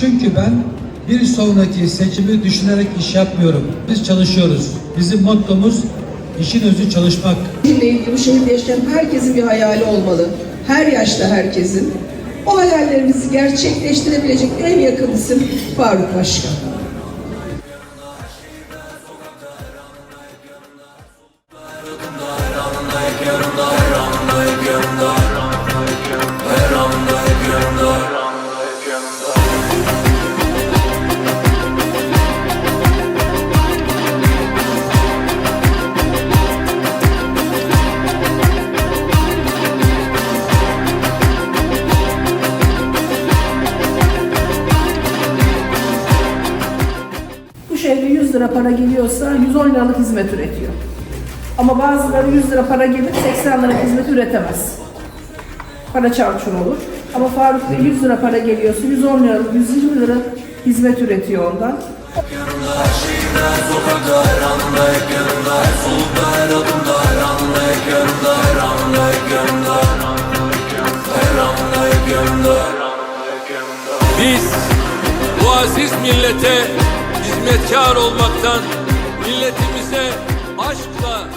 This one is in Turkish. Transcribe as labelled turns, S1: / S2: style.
S1: Çünkü ben bir sonraki seçimi düşünerek iş yapmıyorum. Biz çalışıyoruz. Bizim mottomuz işin özü çalışmak.
S2: Şehirle ilgili bu şehirde yaşayan herkesin bir hayali olmalı. Her yaşta herkesin. O hayallerimizi gerçekleştirebilecek en yakın isim Faruk Başkan.
S3: Bu 100 lira para geliyorsa 110 liralık hizmet üretiyor. Ama bazıları 100 lira para gelip 80 lira hizmet üretemez. Para çarçur olur. Ama Faruk Bey 100 lira para geliyorsa 110 liralık, 120 lira hizmet üretiyor ondan.
S4: Biz bu aziz millete hizmetkar olmaktan milletimize aşkla